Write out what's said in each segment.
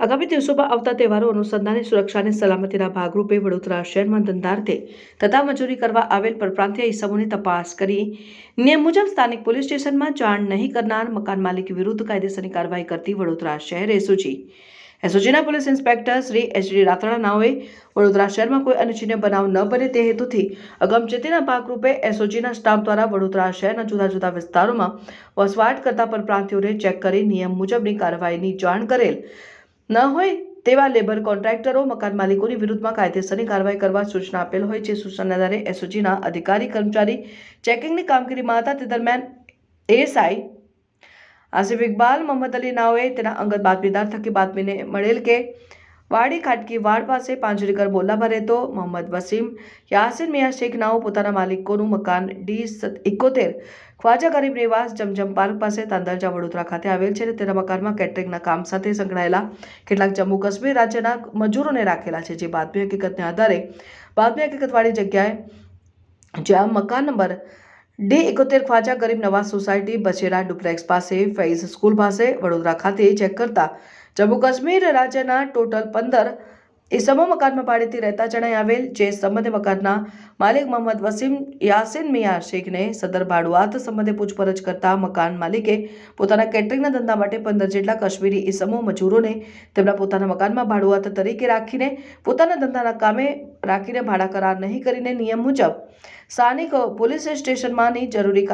આગામી દિવસોમાં આવતા તહેવારો અનુસંધાને સુરક્ષાને સલામતીના ભાગરૂપે વડોદરા શહેરમાં ધંધાર્થે તથા મજૂરી કરવા આવેલ પરપ્રાંતીય ઇસમોની તપાસ કરી. નિયમ મુજબ સ્થાનિક પોલીસ સ્ટેશનમાં જાણ નહીં કરનાર મકાન માલિક વિરુદ્ધ કાયદેસરની કાર્યવાહી કરતી વડોદરા શહેર SOG. એસઓજીના police inspector Shri H D નાઓએ Vadodara શહેરમાં કોઈ અનિચ્છનીય બનાવ ન બને તે હેતુથી અગમચેતીના ભાગરૂપે એસઓજીના સ્ટાફ દ્વારા વડોદરા શહેરના જુદા જુદા વિસ્તારોમાં વસવાટ કરતા પરપ્રાંતિઓને ચેક કરી નિયમ મુજબની કાર્યવાહીની જાણ કરેલ ન હોય તેવા લેબર કોન્ટ્રાક્ટરો મકાન માલિકોની વિરુદ્ધમાં કાયદેસરની કાર્યવાહી કરવા સૂચના આપેલ હોય છે. સૂચનાના આધારે એસઓજીના અધિકારી, કર્મચારી ચેકિંગની કામગીરીમાં હતા. તે દરમિયાન એએસઆઈ આસિફ ઇકબાલ, મોહમ્મદ અલી નાઓએ તેના અંગત બાતમીદાર થકી બાતમીને મળેલ કે વાડી ખાટકી વાડ પાસે પાંજરીકર બોલામાં રહેતો મોહમ્મદ વસીમ, યાસીન મિયા શેખ નાઓ પોતાના માલિકોનું મકાન ડી એકોતેર ખ્વાજા ગરીબ નિવાસ જમજમ પાર્ક પાસે તાંદરજા વડોદરા ખાતે આવેલ છે અને તેના મકાનમાં કેટરિંગના કામ સાથે સંકળાયેલા કેટલાક જમ્મુ કાશ્મીર રાજ્યના મજૂરોને રાખેલા છે, જે બાતમી હકીકતને આધારે બાતમી હકીકતવાળી જગ્યાએ જ્યાં મકાન નંબર ડી એકોતેર ખ્વાજા ગરીબ નવાઝ સોસાયટી બછેરા ડુપ્લેક્સ પાસે ફૈઝ સ્કૂલ પાસે વડોદરા ખાતે ચેક કરતા જમ્મુ કાશ્મીર રાજ્યના ટોટલ પંદર ઇસમો મકાનમાં ભાડેથી રહેતા જણાઈ આવેલ જે સંબંધે મકાનના માલિક મોહમ્મદ વસીમ યાસીન મિયા શેખને સદર ભાડુઆત સંબંધે પૂછપરછ કરતા મકાન માલિકે પોતાના કેટરિંગના ધંધા માટે પંદર જેટલા કાશ્મીરી ઇસમો મજૂરોને તેમના પોતાના મકાનમાં ભાડુઆત તરીકે રાખીને પોતાના ધંધાના કામે રાખીને ભાડા કરાર નહીં કરીને નિયમ મુજબ સ્થાનિક પોલીસ સ્ટેશનમાંની જરૂરી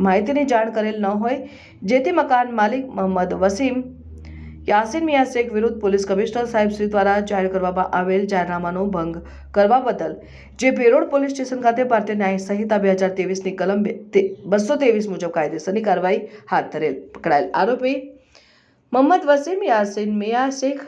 માહિતીની જાણ કરેલ ન હોય, જેથી મકાન માલિક મોહમ્મદ વસીમ યાસીન મિયા શેખ વિરુદ્ધ પોલીસ કમિશનર સાહેબ શ્રી દ્વારા જાહેર કરવામાં આવેલ જાહેરનામાનો ભંગ કરવા બદલ જે પેરોડ પોલીસ સ્ટેશન ખાતે ભારતીય ન્યાય સંહિતા બે હજાર તેવીસની કલમ બસો ત્રેવીસ મુજબ કાયદેસરની કાર્યવાહી હાથ ધરેલ. પકડાયેલ આરોપી મોહમ્મદ વસીમ યાસીન મિયા શેખ